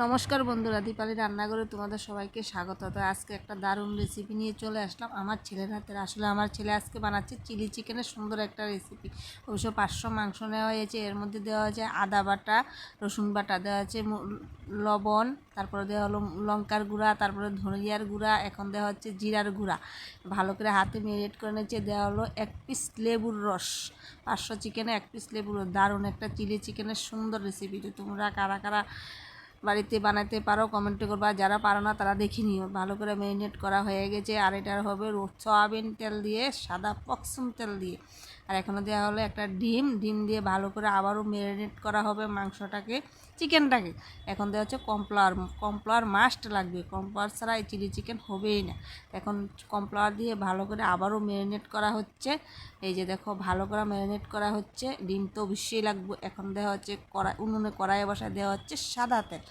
নমস্কার বন্ধুরা, দীপালি রান্নাঘরে তোমাদের সবাইকে স্বাগত। তো আজকে একটা দারুণ রেসিপি নিয়ে চলে আসলাম। আমার ছেলের হাতের, আসলে আমার ছেলে আজকে বানাচ্ছে চিলি চিকেনের সুন্দর একটা রেসিপি অবশ্য পাঁচশো মাংস নেওয়া হয়েছে, এর মধ্যে দেওয়া হয়েছে আদা বাটা, রসুন বাটা, দেওয়া আছে লবণ, তারপরে দেওয়া হলো লঙ্কার গুঁড়া, তারপরে ধনিয়ার গুঁড়া, এখন দেওয়া হচ্ছে জিরার গুঁড়া। ভালো করে হাতে মেরিনেট করে নিচ্ছে দেওয়া হলো এক পিস লেবুর রস। পাঁচশো চিকেনে এক পিস লেবুর দারুণ একটা চিলি চিকেনের সুন্দর রেসিপি তোমরা কারা কারা বাড়িতে বানাতে পারো কমেন্ট করবা। যারা পারো না, তারা দেখে নিও। ভালো করে ম্যারিনেট করা হয়ে গেছে। আর এটার হবে সয়াবিন তেল দিয়ে, সাদা পকসুম তেল দিয়ে। আর এখানে দেওয়া হলো একটা ডিম। ডিম দিয়ে ভালো করে আবারও ম্যারিনেট করা হবে মাংসটাকে চিকেনটাকে এখন দেওয়া হচ্ছে কমফ্লাওয়ার কমফ্লাওয়ার মাস্ট লাগবে। কমফ্লাওয়ার ছাড়া এই চিলি চিকেন হবেই না। এখন কমফ্লাওয়ার দিয়ে ভালো করে আবারও ম্যারিনেট করা হচ্ছে। এই যে দেখো, ভালো করে ম্যারিনেট করা হচ্ছে। ডিম তো অবশ্যই লাগবে। এখন দেওয়া হচ্ছে কড়াই, উনুনে কড়াইয়ে বসায় দেওয়া হচ্ছে সাদা তেল।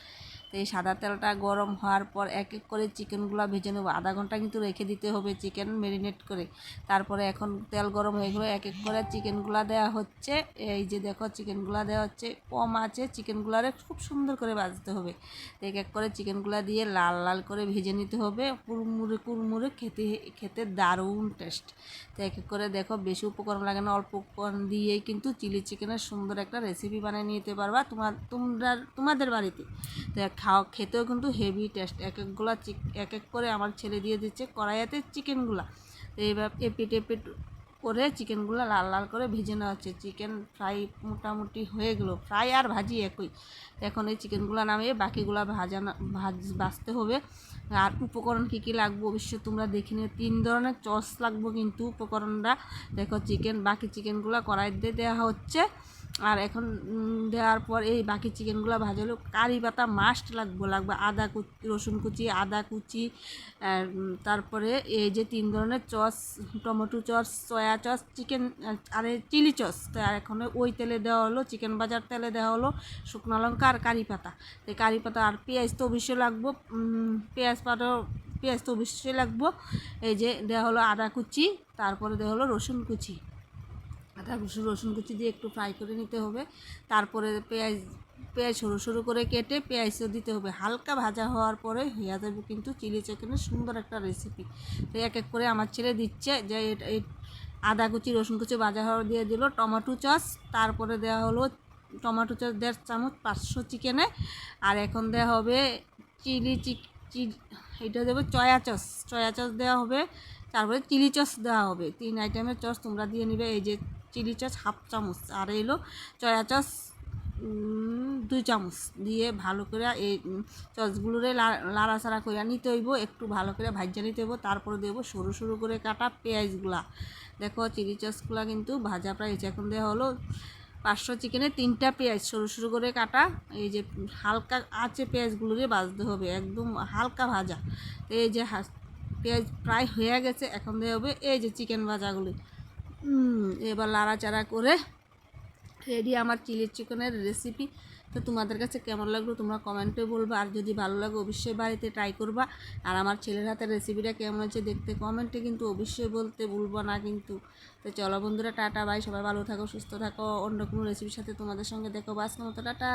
তো এই সাদা তেলটা গরম হওয়ার পর এক এক করে চিকেনগুলো ভেজে নেব। আধা ঘণ্টা কিন্তু রেখে দিতে হবে চিকেন ম্যারিনেট করে। তারপরে এখন তেল গরম হয়ে গেলো, এক এক করে চিকেনগুলো দেওয়া হচ্ছে। এই যে দেখো চিকেনগুলো দেওয়া হচ্ছে, কম আছে। চিকেনগুলারে খুব সুন্দর করে ভাজতে হবে। এক এক করে চিকেনগুলো দিয়ে লাল লাল করে ভেজে নিতে হবে। কুরমুরে কুরমুরে খেতে খেতে দারুণ টেস্ট। তো এক এক করে দেখো বেশি উপকরণ লাগে না, অল্প উপকরণ দিয়েই কিন্তু চিলি চিকেনের সুন্দর একটা রেসিপি বানিয়ে নিতে পারবা তোমার, তোমরা, তোমাদের বাড়িতে। তো খাওয়া খেতেও কিন্তু হেভি টেস্ট এক একগুলা চিক এক এক করে আমার ছেলে দিয়ে দিচ্ছে কড়াইয়াতে চিকেনগুলা তো এইবার এপিট এপিট করে চিকেনগুলো লাল লাল করে ভেজে নেওয়া হচ্ছে। চিকেন ফ্রাই মোটামুটি হয়ে গেলো ফ্রাই আর ভাজি একই। এখন এই চিকেনগুলো নামিয়ে বাকিগুলো ভাজা ভাজ বাছতে হবে। আর উপকরণ কী কী লাগবে অবশ্যই তোমরা দেখে নিও। তিন ধরনের চস লাগবে কিন্তু উপকরণটা। দেখো চিকেন বাকি চিকেনগুলো কড়াই দিয়ে দেওয়া হচ্ছে। আর এখন দেওয়ার পর এই বাকি চিকেনগুলো ভাজালো কারি পাতা মাস্ট লাগবে লাগবে আদা কুচি রসুন কুচি, আদা কুচি তারপরে এই যে তিন ধরনের sauce, tomato sauce, soya sauce, chicken আর চিলি চস। আর এখন ওই তেলে দেওয়া হলো, চিকেন বাজার তেলে দেওয়া হলো শুকনো লঙ্কা আর কারি পাতা। এই কারি পাতা আর পেঁয়াজ তো অবশ্যই লাগবো পেঁয়াজ পাতা, পেঁয়াজ তো অবশ্যই লাগবো। এই যে দেওয়া হলো আদা কুচি, তারপরে দেওয়া হলো রসুন কুচি। আদা, রসুন রসুন কুচি দিয়ে একটু ফ্রাই করে নিতে হবে। তারপরে পেঁয়াজ পেঁয়াজ সরু সরু করে কেটে পেঁয়াজও দিতে হবে। হালকা ভাজা হওয়ার পরে হয়ে যাবে কিন্তু চিলি চিকেনের সুন্দর একটা রেসিপি তো এক এক করে আমার ছেলে দিচ্ছে যে এই আদা কুচি, রসুন কুচি ভাজা হওয়া দিয়ে দিল টমেটো চাষ তারপরে দেওয়া হলো টমেটো চাষ দেড় চামচ পাঁচশো চিকেনে আর এখন দেওয়া হবে চিলি চিক এটা দেবে চয়া চস চয়া চস দেওয়া হবে, তারপরে চিলি চস দেওয়া হবে। তিন আইটেমের চস তোমরা দিয়ে নিবে। এই যে চিলি চস হাফ চামচ, আর এলো চয়া চস দুই চামচ দিয়ে ভালো করে এই চসগুলোরে লাড়াচাড়া করে নিতে হইব, একটু ভালো করে ভাজা নিতে হইব, তারপরে দেবো সরু সরু করে কাটা পেঁয়াজগুলা। দেখো চিলি চসগুলা কিন্তু ভাজা প্রায় এখন দেওয়া হলো পাঁচশো চিকেনে তিনটা পেঁয়াজ, সরু সরু করে কাটা, এই যে হালকা আছে পেঁয়াজগুলোরে ভাজতে হবে, একদম হালকা ভাজা। এই যে পেঁয়াজ প্রায় হয়ে গেছে, এখন দেওয়া হবে এই যে চিকেন ভাজাগুলি। এবার লাড়াচাড়া করে রেডি আমার চিলি চিকেনের রেসিপি তো তোমাদের কাছে কেমন লাগল তোমরা কমেন্টে বলবা। আর যদি ভালো লাগে অবশ্যই বাড়িতে ট্রাই করবা। আর আমার ছেলের হাতের রেসিপিটা কেমন হচ্ছে দেখতে কমেন্টে কিন্তু অবশ্যই বলতে ভুলবো না কিন্তু। তো চলো বন্ধুরা, টাটা বাই সবাই ভালো থাকো, সুস্থ থাকো। অন্য কোনো রেসিপির সাথে তোমাদের সঙ্গে দেখো বাস মতো, টাটা।